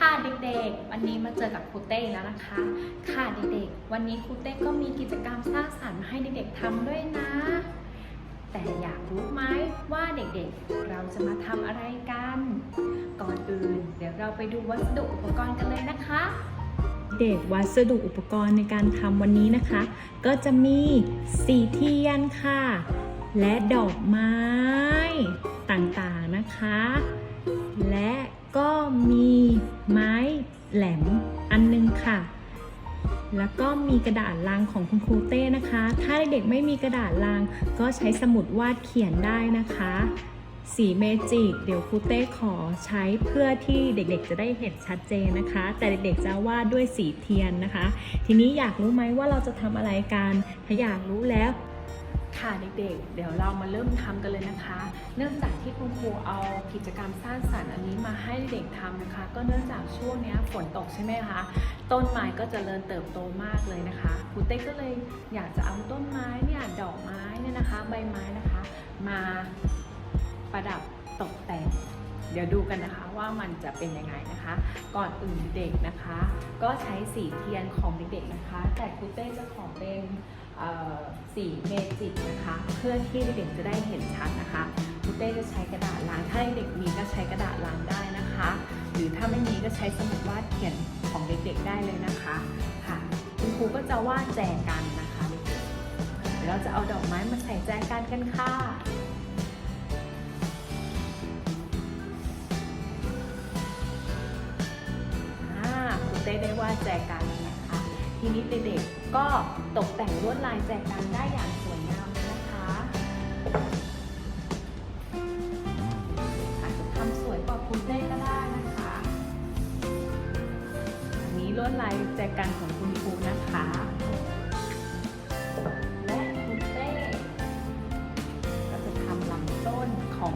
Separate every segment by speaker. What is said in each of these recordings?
Speaker 1: ค่ะเด็กๆ วันนี้มาเจอกับครูเต้แล้วนะคะ ค่ะเด็กๆ วันนี้ครูเต้ก็มีกิจกรรมสร้างสรรค์ให้เด็กๆทำด้วยนะ แต่อยากรู้ไหมว่าเด็กๆ เราจะมาทำอะไรกัน ก่อนอื่น เดี๋ยวเราไปดูวัสดุอุปกรณ์กันเลยนะคะ
Speaker 2: เด็กวัสดุอุปกรณ์ในการทำวันนี้นะคะ ก็จะมีสีเทียนค่ะ และดอกไม้ต่างๆนะคะ และ ก็มีไม้แหลมอันนึงค่ะ แล้วก็มีกระดาษลังของคุณครูเต้นะคะ ถ้าเด็กๆไม่มีกระดาษลังก็ใช้สมุดวาดเขียนได้นะคะ สีเมจิก เดี๋ยวครูเต้ขอใช้เพื่อที่เด็กๆจะได้เห็นชัดเจนนะคะ แต่เด็กๆจะวาดด้วยสีเทียนนะคะ ทีนี้อยากรู้ไหมว่าเราจะทำอะไรกัน ถ้าอยากรู้แล้ว
Speaker 1: ค่ะเด็กๆ เดี๋ยวเรามาเริ่มทำกันเลยนะคะ เนื่องจากที่คุณครูเอากิจกรรมสร้างสรรค์อันนี้มาให้เด็กทำนะคะ ก็เนื่องจากช่วงนี้ฝนตกใช่ไหมคะ ต้นไม้ก็จเจริญเติบโตมากเลยนะคะครูเต้ก็เลยอยากจะเอาต้นไม้เนี่ยดอกไม้เนี่ยนะคะ ใบไม้นะคะ มาประดับตกแต่งเดี๋ยวดูกันนะคะว่ามันจะเป็นยังไงนะคะ ก่อนอื่นเด็กนะคะ ก็ใช้สีเทียนของเด็กๆนะคะ แต่ครูเต้จะขอเป็น สีเมจิกนะคะ เพื่อที่เด็กจะได้เห็นชัดนะคะครูเต้จะใช้กระดาษล้างถ้าเด็กมีก็ใช้กระดาษล้างได้นะคะ หรือถ้าไม่มีก็ใช้สมุดวาดเขียนของเด็กๆได้เลยนะคะค่ะคุณครูก็จะวาดแจกันนะคะเด็กๆเดี๋ยวเราจะเอาดอกไม้มาใส่แจกันกันค่ะคุณเต้ได้วาดแจกัน ทีนี้เด็กๆก็ตกแต่งลวดลายแจกันได้อย่างสวยงามนะคะอาจจะทำสวยกว่าคุณเต้ก็ได้นะคะอันนี้ลวดลายแจกันของคุณครูนะคะและคุณเต้ก็จะทำลำต้นของ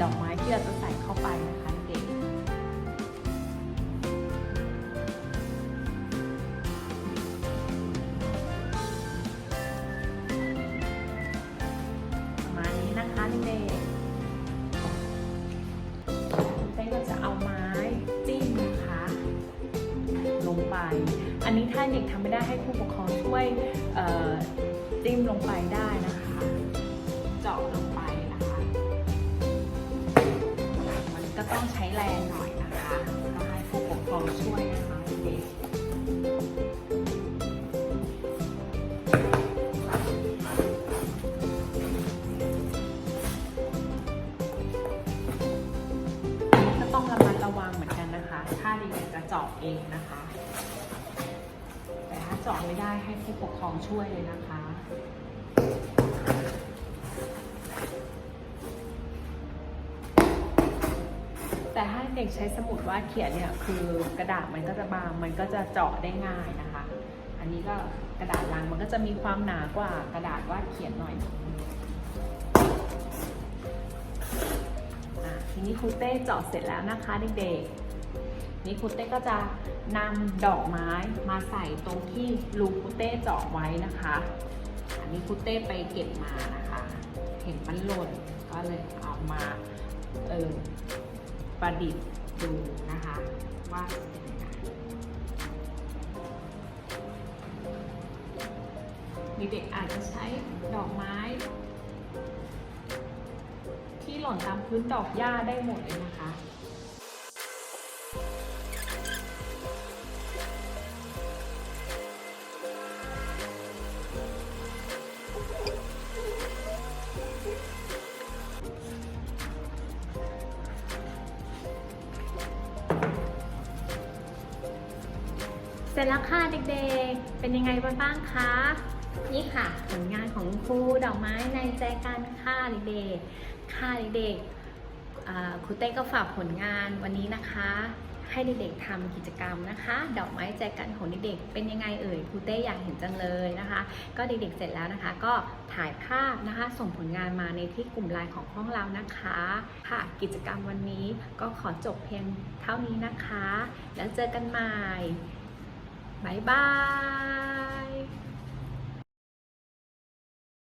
Speaker 1: ดอกไม้ที่เราจะใส่เข้าไปนะคะ นนี้ถ้าเด็กทำไม่ได้ให้ผู้ปกครองช่วยจิ้มลงไปได้นะคะ เจาะลงไปนะคะ มันก็ต้องใช้แรงหน่อยนะคะก็ให้ผู้ปกครองช่วยนะคะเด็กต้องระมัดระวังเหมือนกันนะคะ ถ้าเด็กจะเจาะเองนะคะ จาะไม่ได้ให้ผู้ปกครองช่วยเลยนะคะแต่ถ้าเด็กใช้สมุดวาดเขียนเนี่ยคือกระดาษมันก็จะบางมันก็จะเจาะได้ง่ายนะคะ อันนี้ก็กระดาษลังมันก็จะมีความหนากว่ากระดาษวาดเขียนหน่อยทีนี้ครูเต้เจาะเสร็จแล้วนะคะเด็กๆ นี่ครูเต้ก็จะนำดอกไม้มาใส่ตรงที่รูครูเต้เจาะไว้นะคะ อันนี้ครูเต้ไปเก็บมานะคะ เห็นมันหล่นก็เลยเอามาเออประดิษฐ์ดูนะคะว่าเป็นยังไงเด็กๆอาจจะใช้ดอกไม้ ที่หล่นตามพื้นดอกหญ้าได้หมดเลยนะคะ เสร็จแล้วค่ะเด็กๆ เป็นยังไงบ้างคะ นี่ค่ะผลงานของครูดอกไม้ในใจกันค่ะเด็กๆค่ะเด็กๆครูเต้ก็ฝากผลงานวันนี้นะคะ ให้เด็กๆทำกิจกรรมนะคะ ดอกไม้ใจกันของเด็กๆเป็นยังไงเอ่ยครูเต้อยากเห็นจังเลยนะคะ ก็เด็กๆเสร็จแล้วนะคะ ก็ถ่ายภาพนะคะ ส่งผลงานมาในที่กลุ่มไลน์ของห้องเรานะคะค่ะกิจกรรมวันนี้ก็ขอจบเพียงเท่านี้นะคะ แล้วเจอกันใหม่ บ๊ายบาย